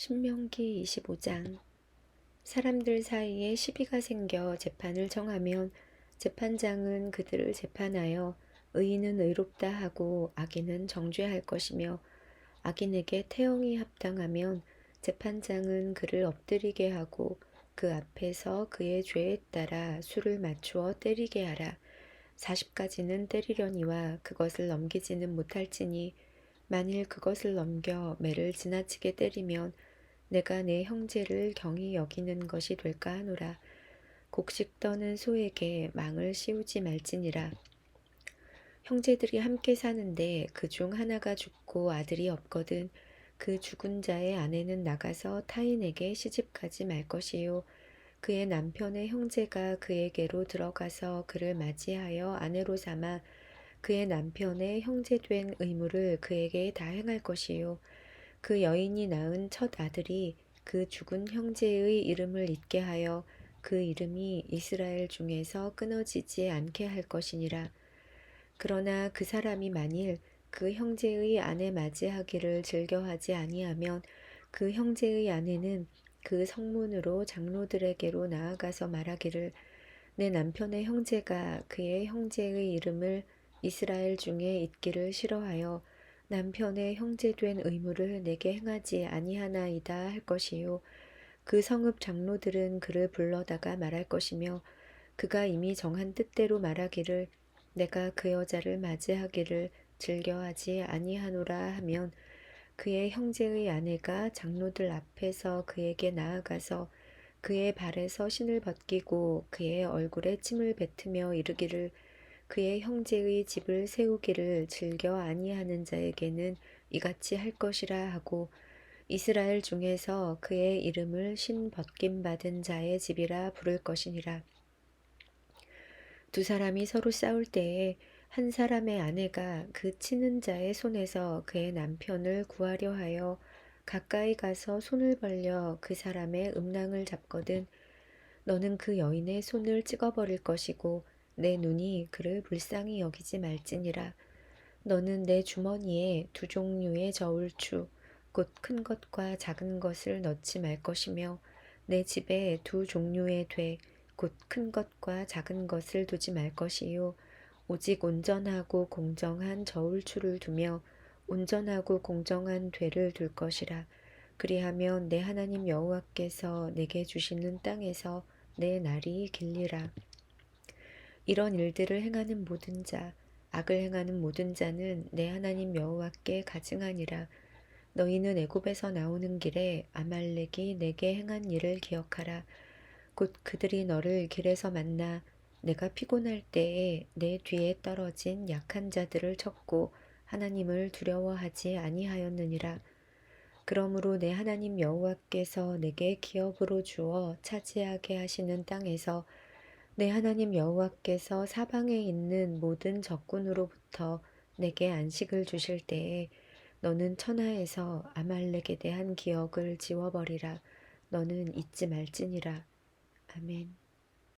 신명기 25장 사람들 사이에 시비가 생겨 재판을 정하면 재판장은 그들을 재판하여 의인은 의롭다 하고 악인은 정죄할 것이며 악인에게 태형이 합당하면 재판장은 그를 엎드리게 하고 그 앞에서 그의 죄에 따라 수를 맞추어 때리게 하라. 40까지는 때리려니와 그것을 넘기지는 못할지니 만일 그것을 넘겨 매를 지나치게 때리면 내가 내 형제를 경히 여기는 것이 될까 하노라. 곡식 떠는 소에게 망을 씌우지 말지니라. 형제들이 함께 사는데 그 중 하나가 죽고 아들이 없거든 그 죽은 자의 아내는 나가서 타인에게 시집가지 말 것이요. 그의 남편의 형제가 그에게로 들어가서 그를 맞이하여 아내로 삼아 그의 남편의 형제 된 의무를 그에게 다 행할 것이요. 그 여인이 낳은 첫 아들이 그 죽은 형제의 이름을 잊게 하여 그 이름이 이스라엘 중에서 끊어지지 않게 할 것이니라. 그러나 그 사람이 만일 그 형제의 아내 맞이하기를 즐겨하지 아니하면 그 형제의 아내는 그 성문으로 장로들에게로 나아가서 말하기를 내 남편의 형제가 그의 형제의 이름을 이스라엘 중에 있기를 싫어하여 남편의 형제된 의무를 내게 행하지 아니하나이다 할 것이요. 그 성읍 장로들은 그를 불러다가 말할 것이며 그가 이미 정한 뜻대로 말하기를 내가 그 여자를 맞이하기를 즐겨하지 아니하노라 하면 그의 형제의 아내가 장로들 앞에서 그에게 나아가서 그의 발에서 신을 벗기고 그의 얼굴에 침을 뱉으며 이르기를 그의 형제의 집을 세우기를 즐겨 아니하는 자에게는 이같이 할 것이라 하고 이스라엘 중에서 그의 이름을 신 벗김 받은 자의 집이라 부를 것이니라. 두 사람이 서로 싸울 때에 한 사람의 아내가 그 치는 자의 손에서 그의 남편을 구하려 하여 가까이 가서 손을 벌려 그 사람의 음낭을 잡거든 너는 그 여인의 손을 찍어버릴 것이고 내 눈이 그를 불쌍히 여기지 말지니라 너는 내 주머니에 두 종류의 저울추 곧 큰 것과 작은 것을 넣지 말 것이며 내 집에 두 종류의 돼 곧 큰 것과 작은 것을 두지 말 것이요 오직 온전하고 공정한 저울추를 두며 온전하고 공정한 되를 둘 것이라. 그리하면 내 하나님 여호와께서 내게 주시는 땅에서 내 날이 길리라. 이런 일들을 행하는 모든 자, 악을 행하는 모든 자는 내 하나님 여호와께 가증하니라. 너희는 애굽에서 나오는 길에 아말렉이 내게 행한 일을 기억하라. 곧 그들이 너를 길에서 만나 내가 피곤할 때에 내 뒤에 떨어진 약한 자들을 쳤고 하나님을 두려워하지 아니하였느니라. 그러므로 내 하나님 여호와께서 내게 기업으로 주어 차지하게 하시는 땅에서 내 하나님 여호와께서 사방에 있는 모든 적군으로부터 내게 안식을 주실 때에 너는 천하에서 아말렉에 대한 기억을 지워버리라. 너는 잊지 말지니라. 아멘.